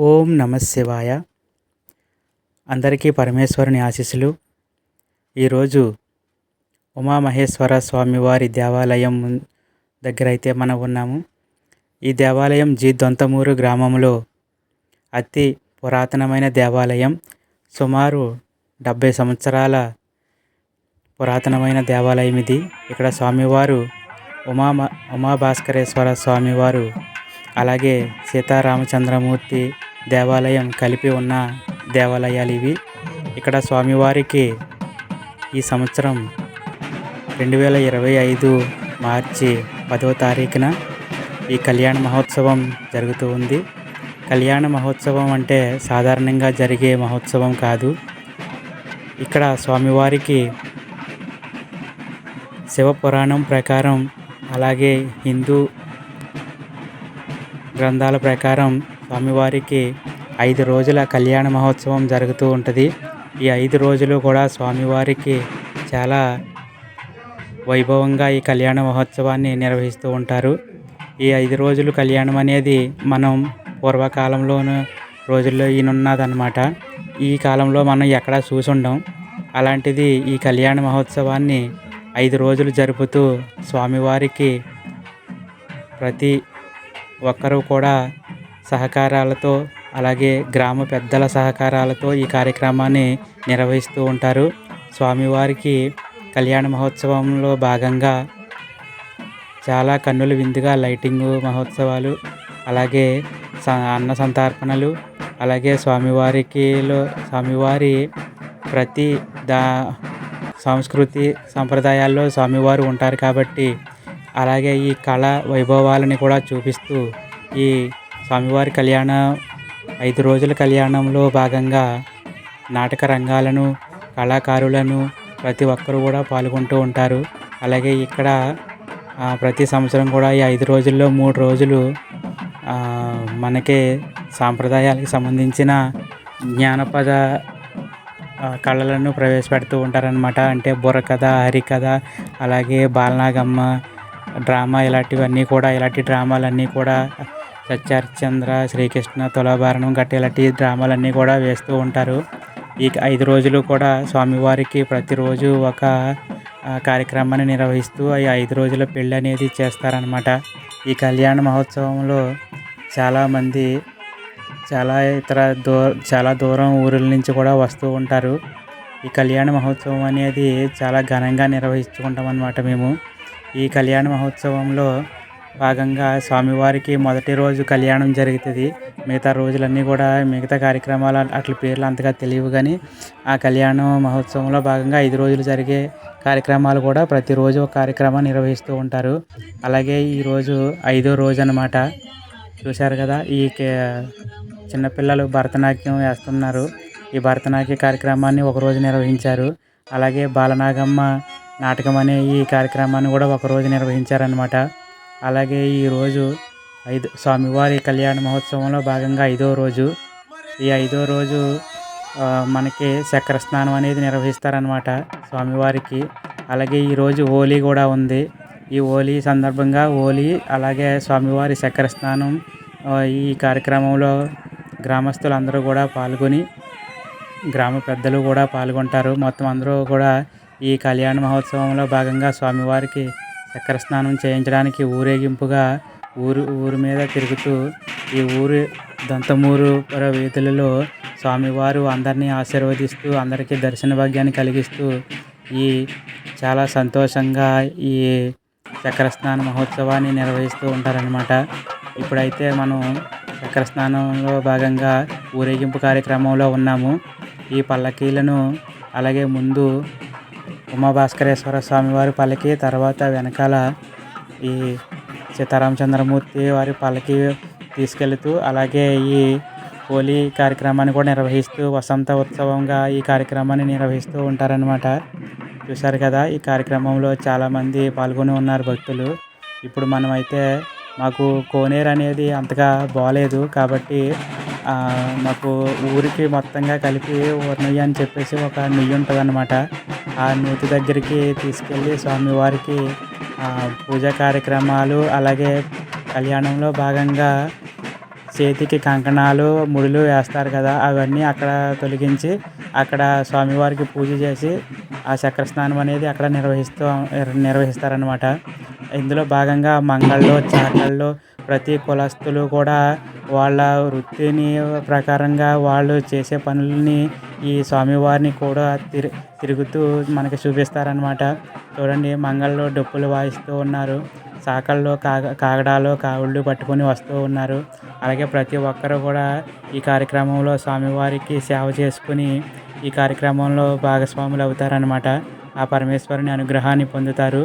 ఓం నమ శివాయ. అందరికీ పరమేశ్వరుని ఆశీస్సులు. ఈరోజు ఉమామహేశ్వర స్వామివారి దేవాలయం దగ్గర అయితే మనం ఉన్నాము. ఈ దేవాలయం జి దొంతమూరు గ్రామంలో అతి పురాతనమైన దేవాలయం. సుమారు డెబ్భై సంవత్సరాల పురాతనమైన దేవాలయం ఇది. ఇక్కడ స్వామివారు ఉమా ఉమాభాస్కరేశ్వర స్వామివారు అలాగే సీతారామచంద్రమూర్తి దేవాలయం కలిపి ఉన్న దేవాలయాలు ఇవి. ఇక్కడ స్వామివారికి ఈ సంవత్సరం రెండు వేల ఇరవై ఐదు మార్చి పదవ తారీఖున ఈ కళ్యాణ మహోత్సవం జరుగుతూ ఉంది. కళ్యాణ మహోత్సవం అంటే సాధారణంగా జరిగే మహోత్సవం కాదు. ఇక్కడ స్వామివారికి శివపురాణం ప్రకారం అలాగే హిందూ గ్రంథాల ప్రకారం స్వామివారికి ఐదు రోజుల కళ్యాణ మహోత్సవం జరుగుతూ ఉంటుంది. ఈ ఐదు రోజులు కూడా స్వామివారికి చాలా వైభవంగా ఈ కళ్యాణ మహోత్సవాన్ని నిర్వహిస్తూ ఉంటారు. ఈ ఐదు రోజులు కళ్యాణం అనేది మనం పూర్వకాలంలోను రోజుల్లో ఈయనున్నదన్నమాట ఈ కాలంలో మనం ఎక్కడా చూసుండం. అలాంటిది ఈ కళ్యాణ మహోత్సవాన్ని ఐదు రోజులు జరుపుతూ స్వామివారికి ప్రతి ఒక్కరూ కూడా సహకారాలతో అలాగే గ్రామ పెద్దల సహకారాలతో ఈ కార్యక్రమాన్ని నిర్వహిస్తూ ఉంటారు. స్వామివారికి కళ్యాణ మహోత్సవంలో భాగంగా చాలా కన్నుల విందుగా లైటింగు మహోత్సవాలు అలాగే స అన్న సంతర్పణలు అలాగే స్వామివారికిలో స్వామివారి ప్రతి దా సంస్కృతి సంప్రదాయాల్లో స్వామివారు ఉంటారు కాబట్టి అలాగే ఈ కళ వైభవాలని కూడా చూపిస్తూ ఈ స్వామివారి కళ్యాణ ఐదు రోజుల కళ్యాణంలో భాగంగా నాటక రంగాలను కళాకారులను ప్రతి ఒక్కరు కూడా పాల్గొంటూ ఉంటారు. అలాగే ఇక్కడ ప్రతి సంవత్సరం కూడా ఈ ఐదు రోజుల్లో మూడు రోజులు మనకే సాంప్రదాయాలకు సంబంధించిన జ్ఞానపద కళలను ప్రవేశపెడుతూ ఉంటారనమాట అంటే బుర్రకథ హరికథ అలాగే బాలనాగమ్మ డ్రామా ఇలాంటివన్నీ కూడా ఇలాంటి డ్రామాలన్నీ కూడా సత్యహరిశ్చంద్ర శ్రీకృష్ణ తులాభారణం గట్టి ఇలాంటి డ్రామాలన్నీ కూడా వేస్తూ ఉంటారు. ఈ ఐదు రోజులు కూడా స్వామివారికి ప్రతిరోజు ఒక కార్యక్రమాన్ని నిర్వహిస్తూ ఈ ఐదు రోజుల పెళ్ళి అనేది చేస్తారనమాట ఈ కళ్యాణ మహోత్సవంలో చాలామంది చాలా ఇతర దూ చాలా దూరం ఊరుల నుంచి కూడా వస్తూ ఉంటారు. ఈ కళ్యాణ మహోత్సవం అనేది చాలా ఘనంగా నిర్వహించుకుంటాం అన్నమాట మేము. ఈ కళ్యాణ మహోత్సవంలో భాగంగా స్వామివారికి మొదటి రోజు కళ్యాణం జరుగుతుంది. మిగతా రోజులన్నీ కూడా మిగతా కార్యక్రమాలు అట్ల పేర్లు అంతగా తెలియవు కానీ ఆ కళ్యాణ మహోత్సవంలో భాగంగా ఐదు రోజులు జరిగే కార్యక్రమాలు కూడా ప్రతిరోజు ఒక కార్యక్రమాన్ని నిర్వహిస్తూ ఉంటారు. అలాగే ఈరోజు ఐదో రోజు అన్నమాట. చూశారు కదా ఈ కే- చిన్నపిల్లలు భరతనాట్యం వేస్తున్నారు. ఈ భరతనాట్య కార్యక్రమాన్ని ఒకరోజు నిర్వహించారు. అలాగే బాలనాగమ్మ నాటకం అనే ఈ కార్యక్రమాన్ని కూడా ఒకరోజు నిర్వహించారనమాట అలాగే ఈరోజు ఐదు స్వామివారి కళ్యాణ మహోత్సవంలో భాగంగా ఐదో రోజు. ఈ ఐదో రోజు మనకి చక్ర స్నానం అనేది నిర్వహిస్తారనమాట స్వామివారికి. అలాగే ఈరోజు హోలీ కూడా ఉంది. ఈ హోలీ సందర్భంగా హోలీ అలాగే స్వామివారి చక్ర స్నానం ఈ కార్యక్రమంలో గ్రామస్తులందరూ కూడా పాల్గొని గ్రామ పెద్దలు కూడా పాల్గొంటారు. మొత్తం అందరూ కూడా ఈ కళ్యాణ మహోత్సవంలో భాగంగా స్వామివారికి చక్ర స్నానం చేయించడానికి ఊరేగింపుగా ఊరు ఊరు మీద తిరుగుతూ ఈ ఊరు దంతమూరు వీధులలో స్వామివారు అందరినీ ఆశీర్వదిస్తూ అందరికీ దర్శన భాగ్యాన్ని కలిగిస్తూ ఈ చాలా సంతోషంగా ఈ చక్ర స్నాన మహోత్సవాన్ని నిర్వహిస్తూ ఉంటారనమాట ఇప్పుడైతే మనం చక్ర స్నానంలో భాగంగా ఊరేగింపు కార్యక్రమంలో ఉన్నాము. ఈ పల్లకీలను అలాగే ముందు ఉమాభాస్కరేశ్వర స్వామి వారి పల్లకి తర్వాత వెనకాల ఈ సీతారామచంద్రమూర్తి వారి పల్లకి తీసుకెళ్తూ అలాగే ఈ హోలీ కార్యక్రమాన్ని కూడా నిర్వహిస్తూ వసంత ఉత్సవంగా ఈ కార్యక్రమాన్ని నిర్వహిస్తూ ఉంటారనమాట చూశారు కదా ఈ కార్యక్రమంలో చాలామంది పాల్గొని ఉన్నారు భక్తులు. ఇప్పుడు మనమైతే మాకు కోనేరు అనేది అంతగా బాగాలేదు కాబట్టి మాకు ఊరికి మొత్తంగా కలిపి నెయ్యి అని చెప్పేసి ఒక నెయ్యి ఉంటుంది అన్నమాట ఆ నూతి దగ్గరికి తీసుకెళ్ళి స్వామివారికి పూజా కార్యక్రమాలు అలాగే కళ్యాణంలో భాగంగా చేతికి కంకణాలు ముడులు వేస్తారు కదా అవన్నీ అక్కడ తొలగించి అక్కడ స్వామివారికి పూజ చేసి ఆ చక్ర స్నానం అనేది అక్కడ నిర్వహిస్తూ నిర్వహిస్తారనమాట ఇందులో భాగంగా మంగళ్ళు చాకళ్ళు ప్రతి కులస్తులు కూడా వాళ్ళ వృత్తిని ప్రకారంగా వాళ్ళు చేసే పనులని ఈ స్వామివారిని కూడా తిరు తిరుగుతూ మనకి చూపిస్తారనమాట చూడండి మంగళ్ళు డప్పులు వాయిస్తూ ఉన్నారు. సాకల్లో కాగ కాగడాలు కావుళ్ళు పట్టుకొని వస్తూ ఉన్నారు. అలాగే ప్రతి ఒక్కరు కూడా ఈ కార్యక్రమంలో స్వామివారికి సేవ చేసుకుని ఈ కార్యక్రమంలో భాగస్వాములు అవుతారనమాట ఆ పరమేశ్వరుని అనుగ్రహాన్ని పొందుతారు.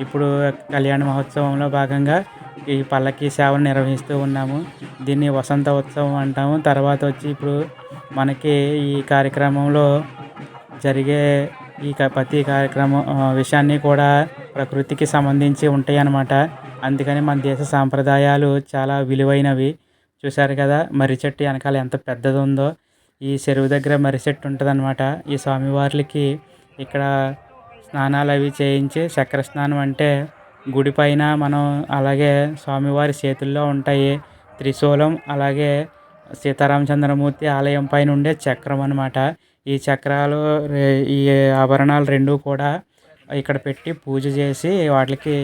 ఇప్పుడు కళ్యాణ మహోత్సవంలో భాగంగా ఈ పల్లకి సేవను నిర్వహిస్తూ ఉన్నాము. దీన్ని వసంత ఉత్సవం అంటాము. తర్వాత వచ్చి ఇప్పుడు మనకి ఈ కార్యక్రమంలో జరిగే ఈ ప్రతి కార్యక్రమం విషయాన్ని కూడా ప్రకృతికి సంబంధించి ఉంటాయి అన్నమాట అందుకని మన దేశ సాంప్రదాయాలు చాలా విలువైనవి. చూశారు కదా మర్రి చెట్టు వెనకాల ఎంత పెద్దది ఉందో ఈ చెరువు దగ్గర మర్రి చెట్టు ఉంటుంది ఈ స్వామివార్లకి ఇక్కడ స్నానాలు అవి చేయించి చక్ర స్నానం అంటే గుడి పైన మనం అలాగే స్వామివారి చేతుల్లో ఉంటాయి త్రిశూలం అలాగే సీతారామచంద్రమూర్తి ఆలయం పైన ఉండే చక్రం అనమాట ఈ చక్రాలు ఈ ఆభరణాలు రెండు కూడా ఇక్కడ పెట్టి పూజ చేసి వాటికి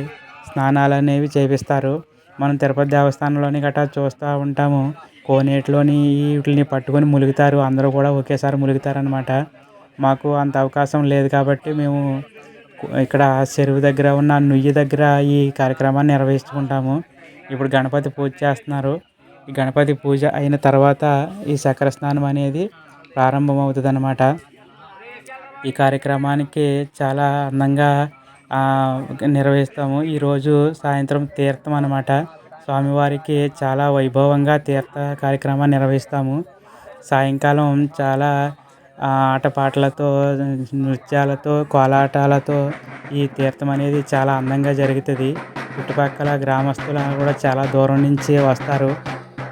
స్నానాలు అనేవి చేపిస్తారు. మనం తిరుపతి దేవస్థానంలోని గట్రా చూస్తూ ఉంటాము. కోనేటిలోని వీటిని పట్టుకొని ములుగుతారు. అందరూ కూడా ఒకేసారి ములుగుతారనమాట మాకు అంత అవకాశం లేదు కాబట్టి మేము ఇక్కడ చెరువు దగ్గర ఉన్న నుయ్యి దగ్గర ఈ కార్యక్రమాన్ని నిర్వహించుకుంటాము. ఇప్పుడు గణపతి పూజ చేస్తున్నారు. ఈ గణపతి పూజ అయిన తర్వాత ఈ చక్ర స్నానం అనేది ప్రారంభమవుతుంది అన్నమాట ఈ కార్యక్రమానికి చాలా అందంగా నిర్వహిస్తాము. ఈరోజు సాయంత్రం తీర్థం అనమాట స్వామివారికి చాలా వైభవంగా తీర్థ కార్యక్రమాన్ని నిర్వహిస్తాము. సాయంకాలం చాలా ఆటపాటలతో నృత్యాలతో కోలాటాలతో ఈ తీర్థం అనేది చాలా అందంగా జరుగుతుంది. చుట్టుపక్కల గ్రామస్తులు కూడా చాలా దూరం నుంచి వస్తారు.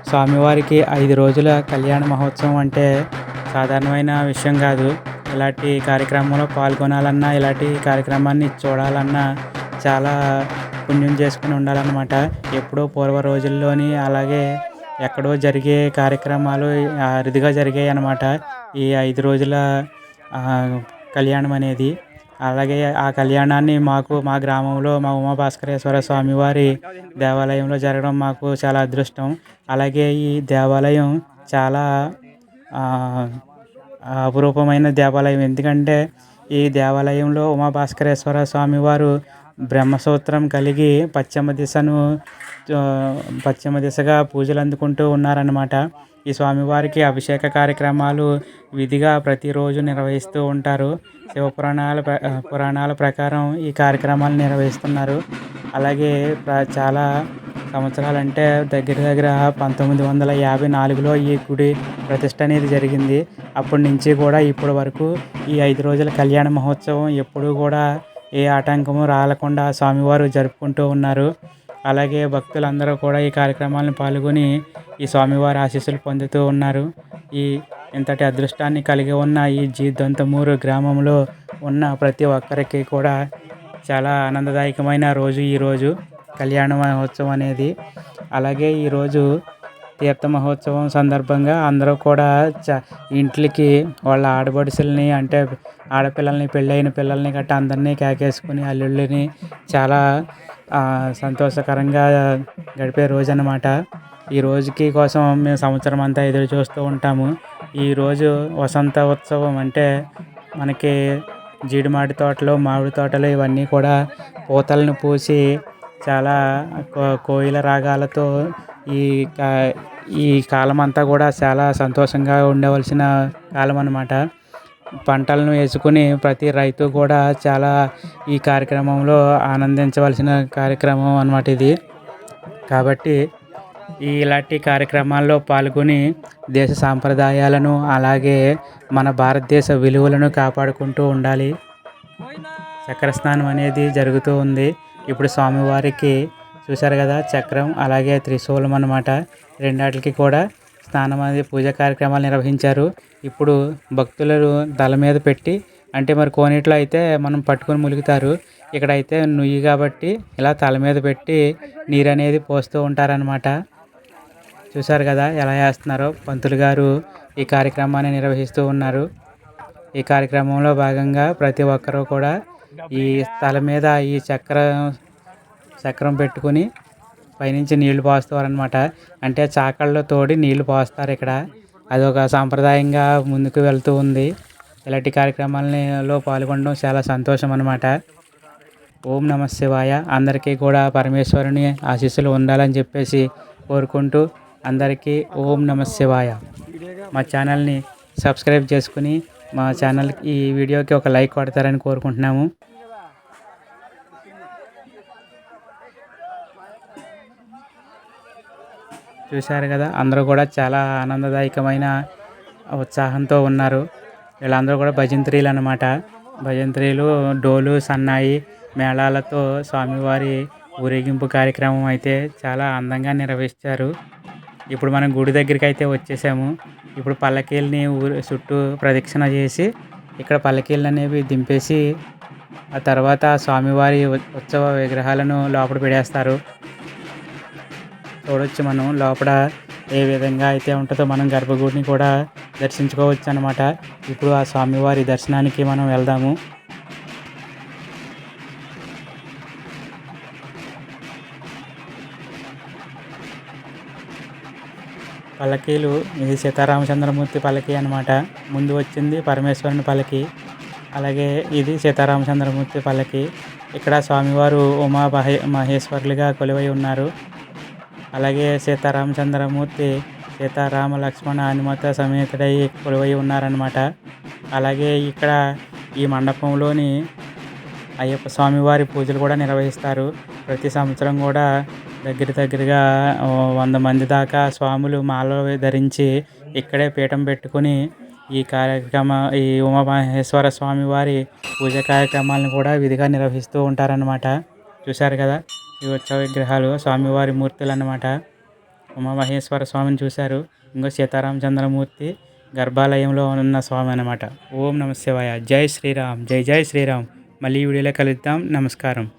స్వామివారికి ఐదు రోజుల కళ్యాణ మహోత్సవం అంటే సాధారణమైన విషయం కాదు. ఇలాంటి కార్యక్రమంలో పాల్గొనాలన్నా ఇలాంటి కార్యక్రమాన్ని చూడాలన్నా చాలా పుణ్యం చేసుకుని ఉండాలన్నమాట. ఎప్పుడో పూర్వ రోజుల్లోని అలాగే ఎక్కడో జరిగే కార్యక్రమాలు అరుదుగా జరిగాయి అన్నమాట ఈ ఐదు రోజుల కళ్యాణం అనేది. అలాగే ఆ కళ్యాణాన్ని మాకు మా గ్రామంలో మా ఉమాభాస్కరేశ్వర స్వామి వారి దేవాలయంలో జరగడం మాకు చాలా అదృష్టం. అలాగే ఈ దేవాలయం చాలా అపురూపమైన దేవాలయం. ఎందుకంటే ఈ దేవాలయంలో ఉమాభాస్కరేశ్వర స్వామి వారు బ్రహ్మసూత్రం కలిగి పశ్చిమ దిశను పశ్చిమ దిశగా పూజలు అందుకుంటూ ఉన్నారన్నమాట. ఈ స్వామివారికి అభిషేక కార్యక్రమాలు విధిగా ప్రతిరోజు నిర్వహిస్తూ ఉంటారు. శివ పురాణాల ప్ర- పురాణాల ప్రకారం ఈ కార్యక్రమాలు నిర్వహిస్తున్నారు. అలాగే ప్ర- చాలా సంవత్సరాలంటే దగ్గర దగ్గర పంతొమ్మిది వందల యాభై నాలుగులో ఈ గుడి ప్రతిష్ట అనేది జరిగింది. అప్పటి నుంచి కూడా ఇప్పటి వరకు ఈ ఐదు రోజుల కళ్యాణ మహోత్సవం ఎప్పుడూ కూడా ఏ ఆటంకము రాలకుండా స్వామివారు జరుపుకుంటూ ఉన్నారు. అలాగే భక్తులందరూ కూడా ఈ కార్యక్రమాలను పాల్గొని ఈ స్వామివారి ఆశీస్సులు పొందుతూ ఉన్నారు. ఈ ఇంతటి అదృష్టాన్ని కలిగి ఉన్న ఈ జీ దొంతమూరు గ్రామంలో ఉన్న ప్రతి ఒక్కరికి కూడా చాలా ఆనందదాయకమైన రోజు ఈరోజు కళ్యాణ మహోత్సవం అనేది. అలాగే ఈరోజు తీర్థ మహోత్సవం సందర్భంగా అందరూ కూడా చ ఇంట్లకి వాళ్ళ ఆడబడుసుల్ని అంటే ఆడపిల్లల్ని పెళ్ళైన పిల్లల్ని గట్రా అందరినీ కేకేసుకుని అల్లుళ్ళని చాలా సంతోషకరంగా గడిపే రోజు అన్నమాట ఈ రోజుకి కోసం మేము సంవత్సరం అంతా ఎదురు చూస్తూ ఉంటాము. ఈ రోజు వసంత ఉత్సవం అంటే మనకి జీడిమాడి తోటలు మామిడి తోటలు ఇవన్నీ కూడా పూతలను పూసి చాలా కో- కోయిల రాగాలతో ఈ ఈ కాలం అంతా కూడా చాలా సంతోషంగా ఉండవలసిన కాలం అన్నమాట పంటలను వేసుకుని ప్రతి రైతు కూడా చాలా ఈ కార్యక్రమంలో ఆనందించవలసిన కార్యక్రమం అన్నమాట ఇది. కాబట్టి ఈ ఇలాంటి కార్యక్రమాల్లో పాల్గొని దేశ సాంప్రదాయాలను అలాగే మన భారతదేశ విలువలను కాపాడుకుంటూ ఉండాలి. చక్ర స్నానం అనేది జరుగుతూ ఉంది. ఇప్పుడు స్వామివారికి చూశారు కదా చక్రం అలాగే త్రిశూలం అన్నమాట. రెండాటికి కూడా స్నానం అనేది పూజ కార్యక్రమాలు నిర్వహించారు. ఇప్పుడు భక్తులు తల మీద పెట్టి అంటే మరి కోనేటిలో అయితే మనం పట్టుకొని ములుగుతారు. ఇక్కడైతే నుయ్యి కాబట్టి ఇలా తల మీద పెట్టి నీరు అనేది పోస్తూ ఉంటారనమాట చూశారు కదా ఎలా చేస్తున్నారో పంతులు గారు ఈ కార్యక్రమాన్ని నిర్వహిస్తూ ఉన్నారు. ఈ కార్యక్రమంలో భాగంగా ప్రతి ఒక్కరూ కూడా ఈ తల మీద ఈ చక్రం చక్రం పెట్టుకుని పైనుంచి నీళ్ళు పోస్తారనమాట అంటే చాకళ్ళలో తోడి నీళ్ళు పోస్తారు ఇక్కడ. అదొక సాంప్రదాయంగా ముందుకు వెళ్తూ ఉంది. ఇలాంటి కార్యక్రమాలలో పాల్గొనడం చాలా సంతోషం అనమాట ఓం నమ శివాయ. అందరికీ కూడా పరమేశ్వరుని ఆశీస్సులు ఉండాలని చెప్పేసి కోరుకుంటూ అందరికీ ఓం నమ శివాయ. మా ఛానల్ని సబ్స్క్రైబ్ చేసుకుని మా ఛానల్కి ఈ వీడియోకి ఒక లైక్ కొడతారని కోరుకుంటున్నాము. చూశారు కదా అందరూ కూడా చాలా ఆనందదాయకమైన ఉత్సాహంతో ఉన్నారు. వీళ్ళందరూ కూడా భజంత్రీలు అనమాట భజంత్రీలు డోలు సన్నాయి మేళాలతో స్వామివారి ఊరేగింపు కార్యక్రమం అయితే చాలా అందంగా నిర్వహించారు. ఇప్పుడు మనం గుడి దగ్గరికి అయితే వచ్చేసాము. ఇప్పుడు పల్లకీలని ఊరు చుట్టూ ప్రదక్షిణ చేసి ఇక్కడ పల్లకీలు అనేవి దింపేసి ఆ తర్వాత స్వామివారి ఉత్సవ విగ్రహాలను లోపల పెడేస్తారు. చూడొచ్చు మనం లోపల ఏ విధంగా అయితే ఉంటుందో మనం గర్భగుడిని కూడా దర్శించుకోవచ్చు అనమాట ఇప్పుడు ఆ స్వామివారి దర్శనానికి మనం వెళ్దాము. పలకీలు ఇది సీతారామచంద్రమూర్తి పల్లకి అనమాట ముందు వచ్చింది పరమేశ్వరుని పలకి అలాగే ఇది సీతారామచంద్రమూర్తి పల్లకి. ఇక్కడ స్వామివారు ఉమా మహే మహేశ్వరులుగా కొలువై ఉన్నారు. అలాగే సీతారామచంద్రమూర్తి సీతారామ లక్ష్మణ హనుమత సమేతుడై కొలువై ఉన్నారనమాట అలాగే ఇక్కడ ఈ మండపంలోని అయ్యప్ప స్వామివారి పూజలు కూడా నిర్వహిస్తారు. ప్రతి సంవత్సరం కూడా దగ్గర దగ్గరగా వంద మంది దాకా స్వాములు మాలలు ధరించి ఇక్కడే పీఠం పెట్టుకుని ఈ కార్యక్రమ ఈ ఉమామహేశ్వర స్వామి వారి పూజ కార్యక్రమాలను కూడా విధిగా నిర్వహిస్తూ ఉంటారన్నమాట. చూశారు కదా? ఇవి ఉత్సవ విగ్రహాలు స్వామివారి మూర్తులు అన్నమాట ఉమామహేశ్వర స్వామిని చూశారు. ఇంకో సీతారామచంద్రమూర్తి గర్భాలయంలో ఉన్న స్వామి అనమాట ఓం నమ శివాయ జై శ్రీరామ్. జై జై శ్రీరామ్. మళ్ళీ వీడియోలో కలుద్దాం. నమస్కారం.